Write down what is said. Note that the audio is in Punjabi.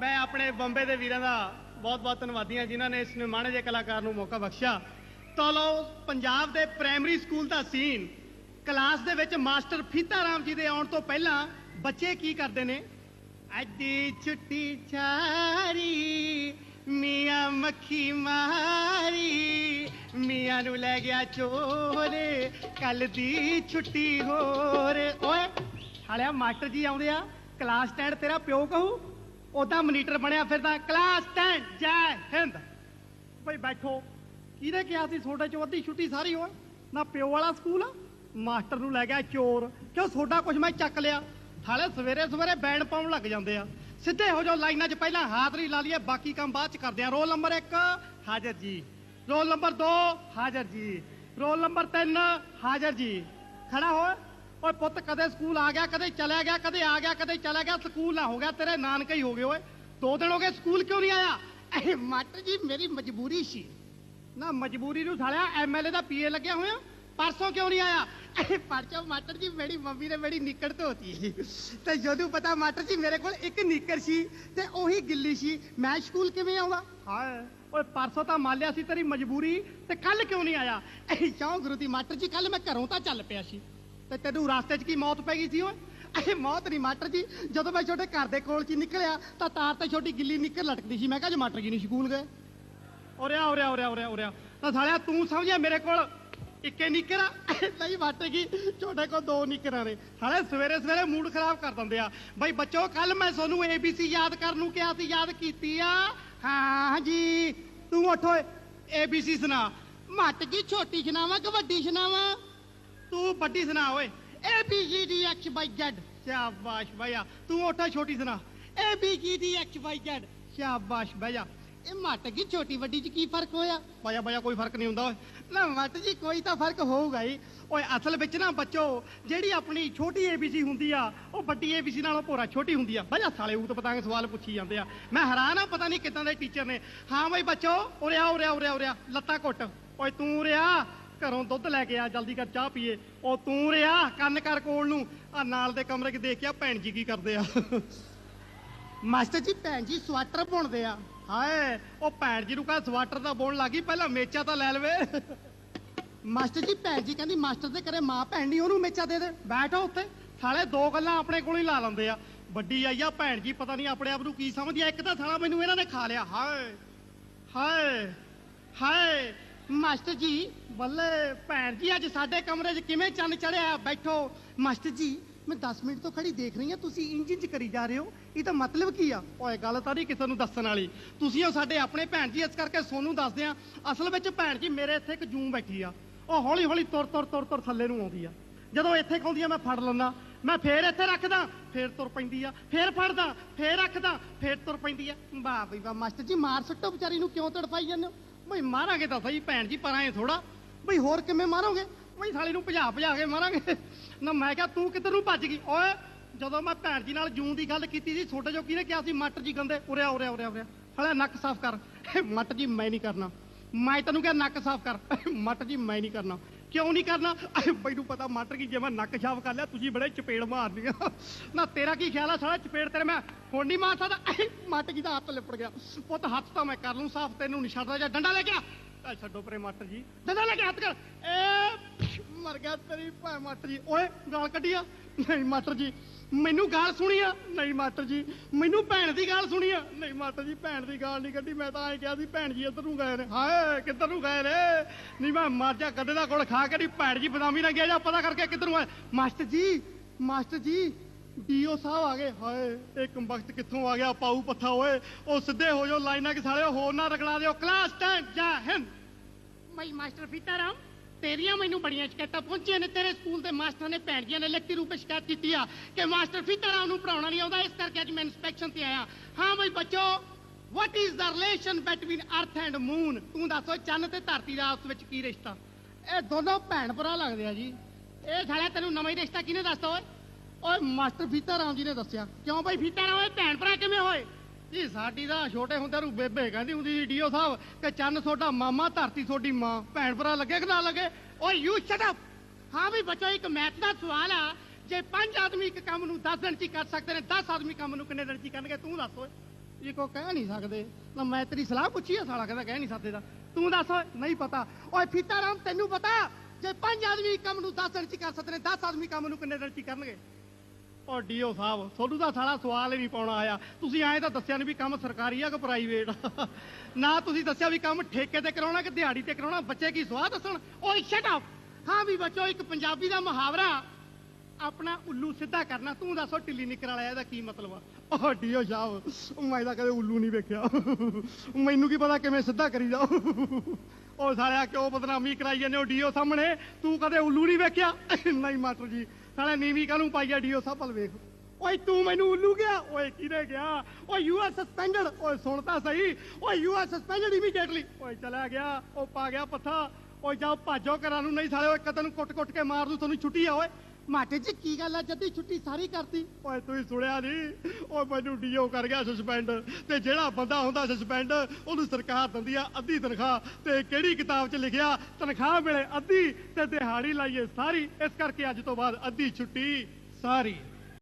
ਮੈਂ ਆਪਣੇ ਬੰਬੇ ਦੇ ਵੀਰਾਂ ਦਾ ਬਹੁਤ ਬਹੁਤ ਧੰਨਵਾਦੀ ਹਾਂ, ਜਿਨ੍ਹਾਂ ਨੇ ਇਸ ਨਿਮਾਣੇ ਜਿਹੇ ਕਲਾਕਾਰ ਨੂੰ ਮੌਕਾ ਬਖਸ਼ਿਆ। ਤਾਂ ਲਓ, ਪੰਜਾਬ ਦੇ ਪ੍ਰਾਇਮਰੀ ਸਕੂਲ ਦਾ ਸੀਨ ਕਲਾਸ ਦੇ ਵਿੱਚ ਮਾਸਟਰ ਫੀਤਾ ਰਾਮ ਜੀ ਦੇ ਆਉਣ ਤੋਂ ਪਹਿਲਾਂ ਬੱਚੇ ਕੀ ਕਰਦੇ ਨੇ? ਅੱਡੀ ਛੁੱਟੀ ਛਾਰੀ, ਮੀਆਂ ਮੱਖੀ ਮਾਰੀ, ਮੀਆਂ ਨੂੰ ਲੈ ਗਿਆ ਚੋਰੇ ਕੱਲ ਦੀ ਛੁੱਟੀ ਹੋਰ। ਓਏ, ਹਾਲਿਆ ਮਾਸਟਰ ਜੀ ਆਉਂਦੇ ਆ ਕਲਾਸ ਸਟੈਂਡ ਤੇਰਾ ਪਿਓ ਕਹੂ? ਉਹਦਾ ਮਨੀਟਰ ਬਣਿਆ ਫਿਰਦਾ, ਕਲਾਸ ਸਟੈਂਡ ਜੈ ਹਿੰਦ। ਬਈ ਬੈਠੋ ਕਿਹਨੇ ਕਿਹਾ ਸੀ ਤੁਹਾਡੇ ਚੋਂ ਅੱਧੀ ਛੁੱਟੀ ਸਾਰੀ ਹੋਏ? ਨਾ ਪਿਓ ਵਾਲਾ ਸਕੂਲ ਮਾਸਟਰ ਨੂੰ ਲੈ ਗਿਆ ਚੋਰ। ਕਿਉਂ ਤੁਹਾਡਾ ਕੁਝ ਮੈਂ ਚੱਕ ਲਿਆ? ਥਾਲੇ ਸਵੇਰੇ ਸਵੇਰੇ ਬੈਂਡ ਪਾਉਣ ਲੱਗ ਜਾਂਦੇ ਆ। ਸਿੱਧੇ ਹੋ ਜਾਓ ਲਾਈਨਾਂ 'ਚ, ਪਹਿਲਾਂ ਹਾਜ਼ਰੀ ਲਾ ਲਈਏ, ਬਾਕੀ ਕੰਮ ਬਾਅਦ 'ਚ ਕਰਦੇ ਆ। ਰੋਲ ਨੰਬਰ 1 ਹਾਜ਼ਰ ਜੀ। ਰੋਲ ਨੰਬਰ 2 ਹਾਜ਼ਰ ਜੀ। ਰੋਲ ਨੰਬਰ 3 ਹਾਜ਼ਰ ਜੀ। ਖੜਾ ਹੋ ਓਏ ਪੁੱਤ ਕਦੇ ਸਕੂਲ ਆ ਗਿਆ ਕਦੇ ਚਲਿਆ ਗਿਆ ਕਦੇ ਆ ਗਿਆ ਕਦੇ ਚਲਾ ਗਿਆ ਸਕੂਲ ਨਾ ਹੋ ਗਿਆ ਤੇਰੇ ਨਾਨਕੇ ਹੀ ਹੋ ਗਏ ਓਏ। ਦੋ ਦਿਨ ਹੋ ਗਏ ਸਕੂਲ ਕਿਉਂ ਨਹੀਂ ਆਇਆ? ਇਹ ਮਾਸਟਰ ਜੀ ਮੇਰੀ ਮਜਬੂਰੀ ਸੀ। ਨਾ ਮਜਬੂਰੀ ਨੂੰ ਸਾਲਿਆ ਐਮਐਲਏ ਦਾ ਪੀਏ ਲੱਗਿਆ ਹੋਇਆ ਪਰਸੋਂ ਕਿਉਂ ਨਹੀਂ ਆਇਆ? ਇਹ ਪਰਚੋ ਮਾਸਟਰ ਜੀ ਮੇਰੀ ਮੰਮੀ ਨੇ ਮੇਰੀ ਨਿੱਕੜ ਧੋਤੀ ਤੇ ਜਦੋਂ ਪਤਾ ਮਾਸਟਰ ਜੀ ਮੇਰੇ ਕੋਲ ਇੱਕ ਨਿੱਕਰ ਸੀ ਤੇ ਉਹੀ ਗਿੱਲੀ ਸੀ। ਮੈਂ ਸਕੂਲ ਕਿਵੇਂ ਆਉਂਦਾ? ਹਾਏ ਓਏ ਪਰਸੋਂ ਤਾਂ ਮੰਨ ਲਿਆ ਸੀ ਤੇਰੀ ਮਜਬੂਰੀ ਤੇ ਕੱਲ ਕਿਉਂ ਨਹੀਂ ਆਇਆ? ਇਹ ਕਿਉਂ ਗੁਰੂ ਦੀ ਮਾਸਟਰ ਜੀ ਕੱਲ ਮੈਂ ਘਰੋਂ ਤਾਂ ਚੱਲ ਪਿਆ ਸੀ। ਤੇ ਤੈਨੂੰ ਰਸਤੇ 'ਚ ਕੀ ਮੌਤ ਪੈ ਗਈ ਸੀ ਓਏ? ਇਹ ਮੌਤ ਨਹੀਂ ਮਾਟਰ ਜੀ। ਜਦੋਂ ਮੈਂ ਛੋਟੇ ਘਰ ਦੇ ਕੋਲ ਚ ਨਿਕਲਿਆ, ਤਾਂ ਤਾਰ ਤੇ ਛੋਟੀ ਗਿੱਲੀ ਨਿੱਕਰ ਲਟਕਦੀ ਸੀ। ਮੈਂ ਕਿਹਾ ਜੇ ਮਾਸਟਰ ਜੀ ਨਹੀਂ ਸਕੂਲ ਗਏ। ਉਰਿਆ ਉਰਿਆ ਉਰਿਆ ਉਰਿਆ ਉਰਿਆ ਤਾਂ ਸਾਲਿਆ, ਤੂੰ ਸਮਝਿਆ ਮੇਰੇ ਕੋਲ ਇੱਕੇ ਨਿੱਕਰ ਨਹੀਂ ਮਾਸਟਰ ਜੀ, ਛੋਟੇ ਕੋਲ ਦੋ ਨਿੱਕਰਾਂ ਨੇ। ਹਾਲੇ ਸਵੇਰੇ ਸਵੇਰੇ ਮੂਡ ਖਰਾਬ ਕਰ ਦਿੰਦੇ ਆ। ਬਈ ਬੱਚੋ ਕੱਲ ਮੈਂ ਤੁਹਾਨੂੰ ABC ਯਾਦ ਕਰਨ ਨੂੰ ਕਿਹਾ ਸੀ, ਯਾਦ ਕੀਤੀ ਆ? ਹਾਂ ਜੀ, ਤੂੰ ਉੱਠ ਓਏ। ABC ਸੁਣਾ। ਮੱਟ ਜੀ, ਛੋਟੀ ਸੁਣਾਵਾਂ ਕਿ ਵੱਡੀ ਸੁਣਾਵਾਂ? ਤੂੰ ਵੱਡੀ ਸੁਣਾ ਓਏ A B C D X Y Z ਸ਼ਾਬਾਸ਼ ਭਈਆ ਤੂੰ ਉੱਠਾ ਛੋਟੀ ਸੁਣਾ A B C D X Y Z ਸ਼ਾਬਾਸ਼ ਭਈਆ ਇਹ ਮੱਟ ਕੀ ਛੋਟੀ ਵੱਡੀ ਚ ਕੀ ਫ਼ਰਕ ਹੋਇਆ ਭਈਆ ਭਈਆ ਕੋਈ ਫ਼ਰਕ ਨਹੀਂ ਹੁੰਦਾ ਓਏ ਨਾ ਮੱਟ ਜੀ ਕੋਈ ਤਾਂ ਫ਼ਰਕ ਹੋਊਗਾ ਹੀ ਓਏ ਅਸਲ ਵਿੱਚ ਨਾ ਬੱਚੋ ਜਿਹੜੀ ਆਪਣੀ ਛੋਟੀ ABC ਹੁੰਦੀ ਆ ਉਹ ਵੱਡੀ ABC ਨਾਲੋਂ ਭੋਰਾ ਛੋਟੀ ਹੁੰਦੀ ਆ ਭਈਆ ਸਾਲੇ ਉਹ ਤਾਂ ਪਤਾਂਗੇ ਸਵਾਲ ਪੁੱਛੀ ਜਾਂਦੇ ਆ ਮੈਂ ਹੈਰਾਨ ਆ ਪਤਾ ਨਹੀਂ ਕਿੱਦਾਂ ਦੇ ਟੀਚਰ ਨੇ ਹਾਂ ਬਈ ਬੱਚੋ ਉਰਿਆ ਉਰਿਆ ਉਰਿਆ ਉਰਿਆ ਲੱਤਾਂ ਘੁੱਟ ਓਏ ਤੂੰ ਉਰਿਆ ਘਰੋਂ ਦੁੱਧ ਲੈ ਕੇ ਆ ਜਲਦੀ ਕਰ ਚਾਹ ਪੀਏ। ਉਹ ਤੂੰ ਰਿਆ ਕੰਨ ਕਰ ਕੋਲ ਨੂੰ। ਆ ਨਾਲ ਦੇ ਕਮਰੇ 'ਚ ਦੇਖ ਕੇ ਆ ਭੈਣ ਜੀ ਕੀ ਕਰਦੇ ਆ। ਮਾਸਟਰ ਜੀ ਭੈਣ ਜੀ ਸਵਾਟਰ ਬੁਣਦੇ ਆ। ਹਾਏ ਉਹ ਭੈਣ ਜੀ ਨੂੰ ਕਹ ਸਵਾਟਰ ਦਾ ਬੁਣ ਲੱਗੀ ਪਹਿਲਾਂ ਮੇਚਾ ਤਾਂ ਲੈ ਲਵੇ। ਮਾਸਟਰ ਜੀ ਭੈਣ ਜੀ ਕਹਿੰਦੀ ਮਾਸਟਰ ਦੇ ਘਰੇ ਮਾਂ ਭੈਣ ਨਹੀਂ ਉਹਨੂੰ ਮੇਚਾ ਦੇ ਦੇ। ਬੈਠੋ ਉੱਥੇ ਸਾਲੇ ਦੋ ਗੱਲਾਂ ਆਪਣੇ ਕੋਲ ਹੀ ਲਾ ਲੈਂਦੇ ਆ। ਵੱਡੀ ਆਈ ਆ ਭੈਣ ਜੀ ਪਤਾ ਨਹੀਂ ਆਪਣੇ ਆਪ ਨੂੰ ਕੀ ਸਮਝਦੀ ਆ। ਇੱਕ ਤਾਂ ਸਾਲਾ ਮੈਨੂੰ ਇਹਨਾਂ ਨੇ ਖਾ ਲਿਆ। ਹਾਏ ਹਾਏ ਹਾਏ। ਮਾਸਟਰ ਜੀ, ਬੱਲੇ ਭੈਣ ਜੀ, ਅੱਜ ਸਾਡੇ ਕਮਰੇ 'ਚ ਕਿਵੇਂ ਚੰਨ ਚੜਿਆ? ਬੈਠੋ। ਮਾਸਟਰ ਜੀ, ਮੈਂ 10 ਮਿੰਟ ਤੋਂ ਖੜੀ ਦੇਖ ਰਹੀ ਹਾਂ, ਤੁਸੀਂ ਇੰਜ ਇੰਜ ਕਰੀ ਜਾ ਰਹੇ ਹੋ। ਇਹ ਤਾਂ ਮਤਲਬ ਕੀ ਆ? ਓਏ, ਗੱਲ ਤਾਂ ਨਹੀਂ ਕਿਸੇ ਨੂੰ ਦੱਸਣ ਵਾਲੀ। ਤੁਸੀਂ ਉਹ ਸਾਡੇ ਆਪਣੇ ਭੈਣ ਜੀ, ਇਸ ਕਰਕੇ ਸੋਨੂੰ ਦੱਸਦੇ ਆ, ਅਸਲ ਵਿੱਚ ਭੈਣ ਜੀ ਮੇਰੇ ਇੱਥੇ ਇੱਕ ਜੂੰ ਬੈਠੀ ਆ। ਉਹ ਹੌਲੀ ਹੌਲੀ ਤੁਰ ਤੁਰ ਤੁਰ ਤੁਰ ਥੱਲੇ ਨੂੰ ਆਉਂਦੀ ਆ। ਜਦੋਂ ਇੱਥੇ ਖਾਉਂਦੀ ਆ, ਮੈਂ ਫੜ ਲੈਂਦਾ। ਮੈਂ ਫੇਰ ਇੱਥੇ ਰੱਖਦਾ, ਫੇਰ ਤੁਰ ਪੈਂਦੀ ਆ। ਫੇਰ ਫੜਦਾ, ਫੇਰ ਰੱਖਦਾ, ਫੇਰ ਤੁਰ ਪੈਂਦੀ ਆ। ਵਾਹ ਬਈ ਵਾਹ, ਮਾਸਟਰ ਜੀ, ਮਾਰ ਸੁੱਟੋ ਵਿਚਾਰੀ ਨੂੰ, ਕਿਉਂ ਤੜਫਾਈ ਜਾਂਦੇ ਹੋ? ਬਈ ਮਾਰਾਂਗੇ ਤਾਂ ਸਹੀ ਭੈਣ ਜੀ, ਪਰ ਐ ਥੋੜਾ ਬਈ ਹੋਰ ਕਿਵੇਂ ਮਾਰੋਗੇ? ਬਈ ਸਾਲੀ ਨੂੰ ਭਜਾ ਭਜਾ ਕੇ ਮਾਰਾਂਗੇ। ਨਾ ਮੈਂ ਕਿਹਾ ਤੂੰ ਕਿੱਧਰ ਨੂੰ ਭੱਜ ਗਈ? ਓਏ, ਜਦੋਂ ਮੈਂ ਭੈਣ ਜੀ ਨਾਲ ਜੂਨ ਦੀ ਗੱਲ ਕੀਤੀ ਸੀ, ਛੋਟੇ ਜੋ ਕਿਹਨੇ ਕਿਹਾ ਸੀ, ਮੱਟ ਜੀ ਗੰਦੇ ਉਰਿਆ ਉਰਿਆ ਉਰਿਆ ਉਰਿਆ ਸਾਲਿਆ ਨੱਕ ਸਾਫ਼ ਕਰ। ਮੱਟ ਜੀ, ਮੈਂ ਨਹੀਂ ਕਰਨਾ। ਮੈਂ ਤੈਨੂੰ ਕਿਹਾ ਨੱਕ ਸਾਫ਼ ਕਰ। ਮੱਟ ਜੀ, ਮੈਂ ਨਹੀਂ ਕਰਨਾ। ਕਿਉਂ ਨਹੀਂ ਕਰਨਾ? ਮੈਨੂੰ ਪਤਾ ਮਾਟਰ ਕੀ ਜੇ ਮੈਂ ਨੱਕ ਸਾਫ਼ ਕਰ ਲਿਆ, ਤੁਸੀਂ ਬੜੇ ਚਪੇੜ ਮਾਰਨੀ ਆ ਨਾ, ਤੇਰਾ ਕੀ ਖਿਆਲ ਆ ਸਾਲਾ? ਚਪੇੜ ਤੇਰੇ ਮੈਂ ਹੁਣ ਨਹੀਂ ਮਾਰ ਸਕਦਾ। ਮੱਟ ਜੀ ਦਾ ਹੱਥ ਲਿਪੜ ਗਿਆ। ਪੁੱਤ, ਹੱਥ ਤਾਂ ਮੈਂ ਕਰ ਲੂੰ, ਸਾਫ਼ ਤੈਨੂੰ ਨਹੀਂ ਛੱਡਦਾ। ਜਾਂ ਡੰਡਾ ਲੈ ਕੇ ਆ। ਆ ਛੱਡੋ ਪਰੇ ਮਾਟਰ ਜੀ। ਡੰਡਾ ਲੈ ਕੇ ਹੱਥ ਕਰ। ਏ ਗਿਆ ਤੇਰੀ ਭੈ ਮੱਟ ਜੀ, ਓਏ, ਗਾਲ ਕੱਢੀ ਨਹੀਂ ਮਾਸਟਰ ਜੀ, ਮੈਨੂੰ ਗਾਲ ਸੁਣੀ ਆ। ਨਹੀਂ ਮਾਟਰ ਜੀ, ਮੈਨੂੰ ਭੈਣ ਦੀ ਗਾਲ ਸੁਣੀ ਨਹੀਂ ਮਾਸਟਰ ਜੀ, ਭੈਣ ਦੀ ਗਾਲ ਨਹੀਂ ਕੱਢੀ, ਮੈਂ ਤਾਂ ਐਂ ਕਿਹਾ ਸੀ, ਭੈਣ ਜੀ ਇੱਧਰ ਨੂੰ ਗਏ ਨੇ। ਹਾਏ, ਕਿੱਧਰ ਨੂੰ ਗਏ ਨੇ? ਨਹੀਂ, ਮੈਂ ਮਰ ਜਾ ਗੱਡੇ ਦਾ ਕੋਲ ਖਾ ਕੇ ਨਹੀਂ ਭੈਣ ਜੀ ਬਦਾਮੀ ਨਾ ਗਿਆ ਜਾਂ ਪਤਾ ਕਰਕੇ ਕਿੱਧਰ ਨੂੰ ਆਏ? ਮਾਸਟਰ ਜੀ ਮਾਸਟਰ ਜੀ, ਡੀਓ ਸਾਹਿਬ ਆ ਗਏ। ਹਾਏ ਇਹ ਕੰਬਖਤ ਕਿੱਥੋਂ ਆ ਗਿਆ ਪਾਉ ਪੱਥਾ ਓਏ? ਉਹ ਸਿੱਧੇ ਹੋ ਜਾਓ, ਲਾਈਨਾਂ ਕਿ ਸਾਲਿਓ ਹੋਰ ਨਾ ਰਗੜਾ ਦਿਓ, ਕਲਾਸ 10 ਜਾ ਹਿੰਦ! ਮਈ ਮਾਸਟਰ ਫੀਤਾਰਾਮ ਤੇਰੀਆਂ ਮੈਨੂੰ ਬੜੀਆਂ ਸ਼ਿਕਾਇਤਾਂ ਪਹੁੰਚੀਆਂ ਨੇ, ਤੇਰੇ ਸਕੂਲ ਦੇ ਮਾਸਟਰਾਂ ਨੇ ਭੈਣ ਜੀਆਂ ਨੇ ਲਿਖਤੀ ਰੂਪ ਵਿੱਚ ਸ਼ਿਕਾਇਤ ਕੀਤੀ ਆ ਕਿ ਮਾਸਟਰ ਫੀਤਾਰਾਮ ਨੂੰ ਪੜਾਉਣਾ ਨਹੀਂ ਆਉਂਦਾ, ਇਸ ਕਰਕੇ ਅੱਜ ਮੈਂ ਇਨਸਪੈਕਸ਼ਨ ਤੇ ਆਇਆ। ਹਾਂ ਬਈ ਬੱਚੋ what is the relation between earth and moon ਤੂੰ ਦੱਸੋ, ਚੰਨ ਤੇ ਧਰਤੀ ਦਾ ਆਪਸ ਵਿੱਚ ਕੀ ਰਿਸ਼ਤਾ? ਇਹ ਦੋਨੋਂ ਭੈਣ ਭਰਾ ਲੱਗਦੇ ਆ ਜੀ। ਇਹ ਸਾਲਿਆ ਤੈਨੂੰ ਨਵਾਂ ਹੀ ਰਿਸ਼ਤਾ ਕਿਹਨੇ ਦੱਸਦਾ ਓਏ? ਓਏ, ਮਾਸਟਰ ਫੀਤਾਰਾਮ ਜੀ ਨੇ ਦੱਸਿਆ। ਕਿਉਂ ਬਈ ਫੀਤਾਰਾਮ ਇਹ ਭੈਣ ਭਰਾ ਕਿਵੇਂ ਹੋਏ? ਜੀ ਸਾਡੀ ਦਾ ਛੋਟੇ ਹੁੰਦੇ ਨੂੰ ਬੇਬੇ ਕਹਿੰਦੀ ਹੁੰਦੀ ਸੀ, ਡੀਓ ਸਾਹਿਬ, ਕਿ ਚੰਨ ਤੁਹਾਡਾ ਮਾਮਾ, ਧਰਤੀ ਤੁਹਾਡੀ ਮਾਂ। ਭੈਣ ਭਰਾ ਲੱਗੇ ਕਿ ਨਾ ਲੱਗੇ? ਓਏ ਯੂ ਸ਼ਟ ਅਪ ਹਾਂ ਵੀ ਬੱਚੋ, ਇੱਕ ਮੈਥ ਦਾ ਸਵਾਲ ਆ। ਜੇ ਪੰਜ ਆਦਮੀ ਇੱਕ ਕੰਮ ਨੂੰ 10 ਦਿਨ ਚ ਕਰ ਸਕਦੇ ਨੇ 10 ਆਦਮੀ ਕੰਮ ਨੂੰ ਕਿੰਨੇ ਦਿਨ ਚ ਕਰਨਗੇ, ਤੂੰ ਦੱਸ ਓਏ। ਇਹ ਕੋ ਕਹਿ ਨਹੀਂ ਸਕਦੇ ਨਾ ਮੈਂ ਤੇਰੀ ਸਲਾਹ ਪੁੱਛੀ ਆ ਸਾਲਾ, ਕਹਿੰਦਾ ਕਹਿ ਨਹੀਂ ਸਕਦੇ ਦਾ ਤੂੰ ਦੱਸ ਓਏ, ਨਹੀਂ ਪਤਾ। ਓਏ ਫੀਤਾ ਰਾਮ ਤੈਨੂੰ ਪਤਾ? ਜੇ ਪੰਜ ਆਦਮੀ ਕੰਮ ਨੂੰ 10 ਦਿਨ ਚ ਕਰ ਸਕਦੇ ਨੇ 10 ਆਦਮੀ ਕੰਮ ਨੂੰ ਕਿੰਨੇ ਦਿਨ ਚ ਕਰਨਗੇ? ਓ ਡੀਓ ਸਾਹਿਬ ਤੁਹਾਨੂੰ ਤਾਂ ਸਾਲਾ ਸਵਾਲ ਹੀ ਨਹੀਂ ਪਾਉਣਾ ਆਇਆ। ਤੁਸੀਂ ਐਂ ਤਾਂ ਦੱਸਿਆ ਨਹੀਂ ਵੀ ਕੰਮ ਸਰਕਾਰੀ ਆ ਕਿ ਪ੍ਰਾਈਵੇਟ ਨਾ ਤੁਸੀਂ ਦੱਸਿਆ ਵੀ ਕੰਮ ਠੇਕੇ ਤੇ ਕਰਾਉਣਾ ਕਿ ਦਿਹਾੜੀ ਤੇ ਕਰਾਉਣਾ? ਬੱਚੇ ਕੀ ਸਵਾਹ ਦੱਸਣ? ਓਏ ਸ਼ਟ ਅਪ ਹਾਂ ਵੀ ਬੱਚੋ, ਇੱਕ ਪੰਜਾਬੀ ਦਾ ਮੁਹਾਵਰਾ। ਆਪਣਾ ਉੱਲੂ ਸਿੱਧਾ ਕਰਨਾ। ਤੂੰ ਦੱਸੋ, ਢਿੱਲੀ ਨਿਕਰ ਵਾਲਾ ਇਹਦਾ ਕੀ ਮਤਲਬ ਆ? ਓ ਡੀਓ ਸਾਹਿਬ ਮੈਂ ਤਾਂ ਕਦੇ ਉੱਲੂ ਨਹੀਂ ਵੇਖਿਆ। ਮੈਨੂੰ ਕੀ ਪਤਾ ਕਿਵੇਂ ਸਿੱਧਾ ਕਰੀ ਜਾਓ। ਓ, ਸਾਲਿਆ, ਕਿਉਂ ਬਦਨਾਮੀ ਕਰਾਈ ਜਾਂਦੇ ਹੋ ਡੀਓ ਸਾਹਮਣੇ? ਤੂੰ ਕਦੇ ਉੱਲੂ ਨਹੀਂ ਵੇਖਿਆ? ਨਹੀਂ, ਮਾਸਟਰ ਜੀ। ਸਾਲੇ ਨੀਵੀਂ ਕਾਹਨੂੰ ਪਾਈ ਆ ਡੀਓ ਸਾਹਿਬ ਵੱਲ ਵੇਖ। ਓਏ ਤੂੰ ਮੈਨੂੰ ਉੱਲੂ ਗਿਆ? ਓਏ ਕਿਹਨੇ ਗਿਆ? ਓਏ ਯੂ ਆਰ ਸਸਪੈਂਡਡ ਓਏ ਸੁਣ ਤਾਂ ਸਹੀ। ਓਏ ਯੂ ਆਰ ਸਸਪੈਂਡਡ ਇਮੀਡੀਏਟਲੀ ਓਏ ਚਲਾ ਗਿਆ। ਉਹ ਪਾ ਗਿਆ ਪੱਥਾ ਓਏ ਜਾਓ ਭਾਜੋ ਘਰਾਂ ਨੂੰ। ਨਹੀਂ ਸਾਲੇ ਓਏ ਕਤਨ ਕੁੱਟ-ਕੁੱਟ ਕੇ ਮਾਰ ਦੂ ਤੁਹਾਨੂੰ ਛੁੱਟੀ ਆ ਓਏ। ਮਾਟੇ ਜੀ, ਕੀ ਗੱਲ ਆ? ਜੱਦੀ ਛੁੱਟੀ ਸਾਰੀ ਕਰਤੀ। ਓਏ, ਤੁਸੀਂ ਸੁਣਿਆ ਨਹੀਂ ਓਏ, ਮੈਨੂੰ ਡੀਓ ਕਰ ਗਿਆ ਸਸਪੈਂਡ ਤੇ ਜਿਹੜਾ ਬੰਦਾ ਹੁੰਦਾ ਸਸਪੈਂਡ ਉਹਨੂੰ ਸਰਕਾਰ ਦਿੰਦੀ ਆ ਅੱਧੀ ਤਨਖਾਹ। ਤੇ ਕਿਹੜੀ ਕਿਤਾਬ 'ਚ ਲਿਖਿਆ? ਤਨਖਾਹ ਮਿਲੇ ਅੱਧੀ ਤੇ ਦਿਹਾੜੀ ਲਾਈਏ ਸਾਰੀ। ਇਸ ਕਰਕੇ ਅੱਜ ਤੋਂ ਬਾਅਦ ਅੱਧੀ ਛੁੱਟੀ ਸਾਰੀ।